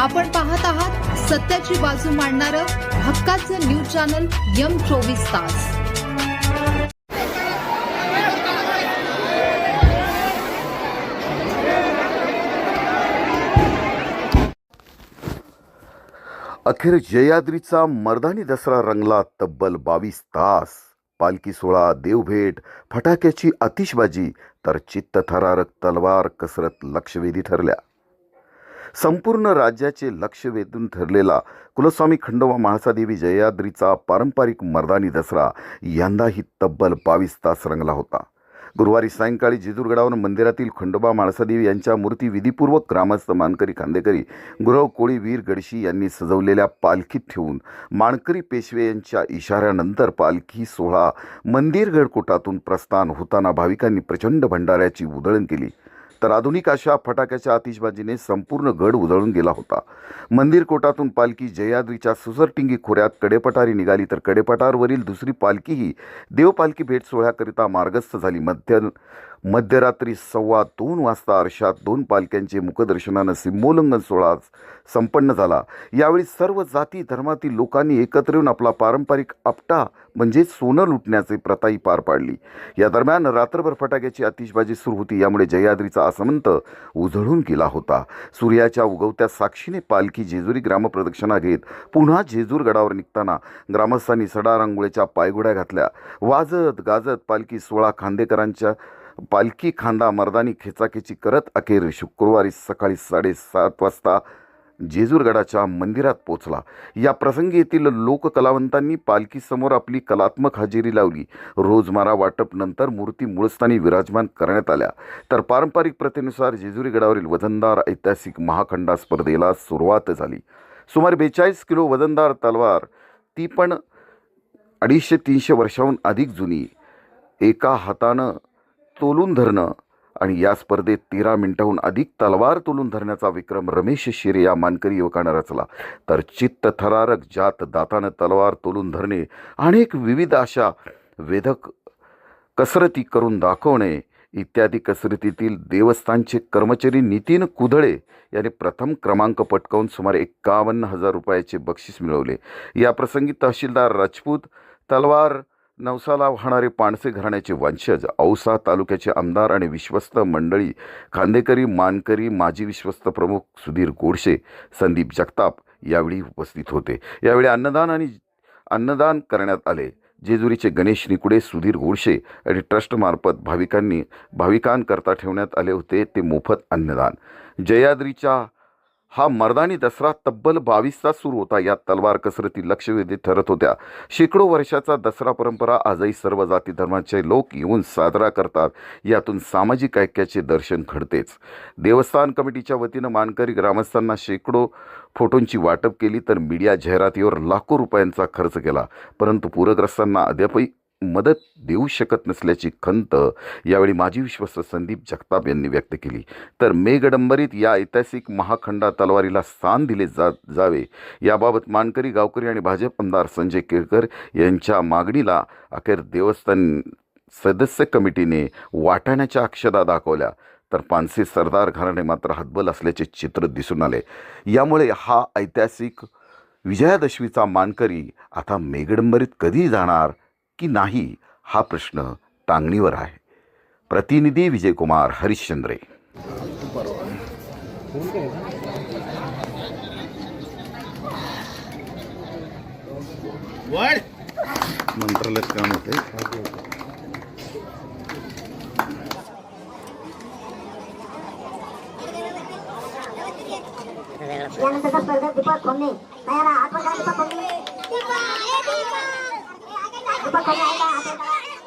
आपण पाहत आहात सत्याची बाजू मांडणारं हक्काचं न्यूज चॅनल यम चोवीस तास. अखेर जयाद्रीचा मर्दानी दसरा रंगला तब्बल बावीस तास. पालखी सोहळा देवभेट फटाक्याची आतिषबाजी तर चित्तथरारक तलवार कसरत लक्षवेधी ठरल्या. संपूर्ण राज्याचे लक्ष वेधून ठरलेला कुलस्वामी खंडोबा महासादेवी जयाद्रीचा पारंपरिक मर्दानी दसरा यंदाही तब्बल बावीस तास रंगला होता. गुरुवारी सायंकाळी जिजूरगडावर मंदिरातील खंडोबा म्हाळसादेवी यांच्या मूर्ती विधीपूर्वक ग्रामस्थ मानकरी खांदेकरी गुरव कोळी वीर गडशी यांनी सजवलेल्या पालखीत ठेवून मानकरी पेशवे यांच्या इशाऱ्यानंतर पालखी सोहळा मंदिरगडकोटातून प्रस्थान होताना भाविकांनी प्रचंड भंडाऱ्याची उधळण केली. तर आधुनिक अशा फटाक्याच्या आतिषबाजीने संपूर्ण गड उधळून गेला होता. मंदिर कोटातून पालखी जयाद्रीच्या सुसरटिंगी खोऱ्यात कडेपटारी निघाली तर कडेपटारवरील दुसरी पालखीही देवपालखी भेट सोहळ्याकरिता मार्गस्थ झाली. मध्य मध्यरात्री सव्वा दोन वाजता आरशात दोन पालख्यांचे मुखदर्शनानं सिंहोल्लंघन सोहळा संपन्न झाला. यावेळी सर्व जाती धर्मातील लोकांनी एकत्र येऊन आपला पारंपरिक आपटा म्हणजे सोनं लुटण्याची प्रथाही पार पाडली. या दरम्यान रात्रभर फटाक्याची आतिषबाजी सुरू होती यामुळे जयाद्रीचा आसमंत उजळून गेला होता. सूर्याच्या उगवत्या साक्षीने पालखी जेजुरी ग्रामप्रदक्षिणा घेत पुन्हा जेजूर गडावर निघताना ग्रामस्थांनी सडा रांगोळीच्या पायगुड्या घातल्या. वाजत गाजत पालखी सोळा खांदेकरांच्या पालखी खांदा मर्दानी खेचाखेची करत अखेर शुक्रवारी सकाळी साडेसात वाजता जेजूरगडाच्या मंदिरात पोचला या प्रसंगी येथील लोककलावंतांनी पालखीसमोर आपली कलात्मक हजेरी लावली. रोजमारा वाटप नंतर मूर्ती मूळस्थानी विराजमान करण्यात आल्या. तर पारंपरिक प्रथेनुसार जेजुरीगडावरील वजनदार ऐतिहासिक महाखंडा स्पर्धेला सुरुवात झाली. सुमारे बेचाळीस किलो वजनदार तलवार ती पण अडीचशे तीनशे वर्षाहून अधिक जुनी. एका हातानं तोलून धरणं आणि या स्पर्धेत तेरा मिनिटाहून अधिक तलवार तोलून धरण्याचा विक्रम रमेश शिरे या मानकरी युवकानं रचला. तर चित्त थरारक जात दातानं तलवार तोलून धरणे अनेक विविध अशा वेधक कसरती करून दाखवणे इत्यादी कसरतीतील देवस्थानचे कर्मचारी नितीन कुदळे याने प्रथम क्रमांक पटकावून सुमारे एकावन्न हजार रुपयाचे बक्षीस मिळवले. या प्रसंगी तहसीलदार राजपूत तलवार नवसाला वाहणारे पाणसे घराण्याचे वंशज औसा तालुक्याचे आमदार आणि विश्वस्त मंडळी खांदेकरी मानकरी माजी विश्वस्त प्रमुख सुधीर गोडशे संदीप जगताप यावेळी उपस्थित होते. यावेळी अन्नदान आणि अन्नदान करण्यात आले. जेजुरीचे गणेश निकुडे सुधीर गोडशे आणि ट्रस्टमार्फत भाविकांनी भाविकांकरता ठेवण्यात आले होते. ते मोफत अन्नदान. जयाद्रीच्या हा मर्दानी दसरा तब्बल बावीस तास सुरू होता. यात तलवार कसरती लक्षवेधी ठरत होत्या. शेकडो वर्षाचा दसरा परंपरा आजही सर्व जाती धर्माचे लोक येऊन साजरा करतात. यातून सामाजिक ऐक्याचे दर्शन घडतेच. देवस्थान कमिटीच्या वतीनं मानकरी ग्रामस्थांना शेकडो फोटोंची वाटप केली तर मीडिया जाहिरातीवर लाखो रुपयांचा खर्च केला. परंतु पूरग्रस्तांना अद्यापही मदत देऊ शकत नसल्याची खंत यावेळी माजी विश्वस्त संदीप जगताप यांनी व्यक्त केली. तर मेघडंबरीत या ऐतिहासिक महाखंडा तलवारीला स्थान दिले जा जावे. याबाबत मानकरी गावकरी आणि भाजप आमदार संजय केळकर यांच्या मागणीला अखेर देवस्थान सदस्य कमिटीने वाटाण्याच्या अक्षदा दाखवल्या. तर पानसे सरदार घराणे मात्र हतबल असल्याचे चित्र दिसून आले. यामुळे हा ऐतिहासिक विजयादशमीचा मानकरी आता मेघडंबरीत कधी जाणार? की नाही हा प्रश्न टांगणीवर आहे. प्रतिनिधी विजयकुमार हरिश्चंद्रे. मंत्रालयात काम होते यानंतर स्पर्धेत दीपक तयार Deepak Khomne. Búp bê con gái.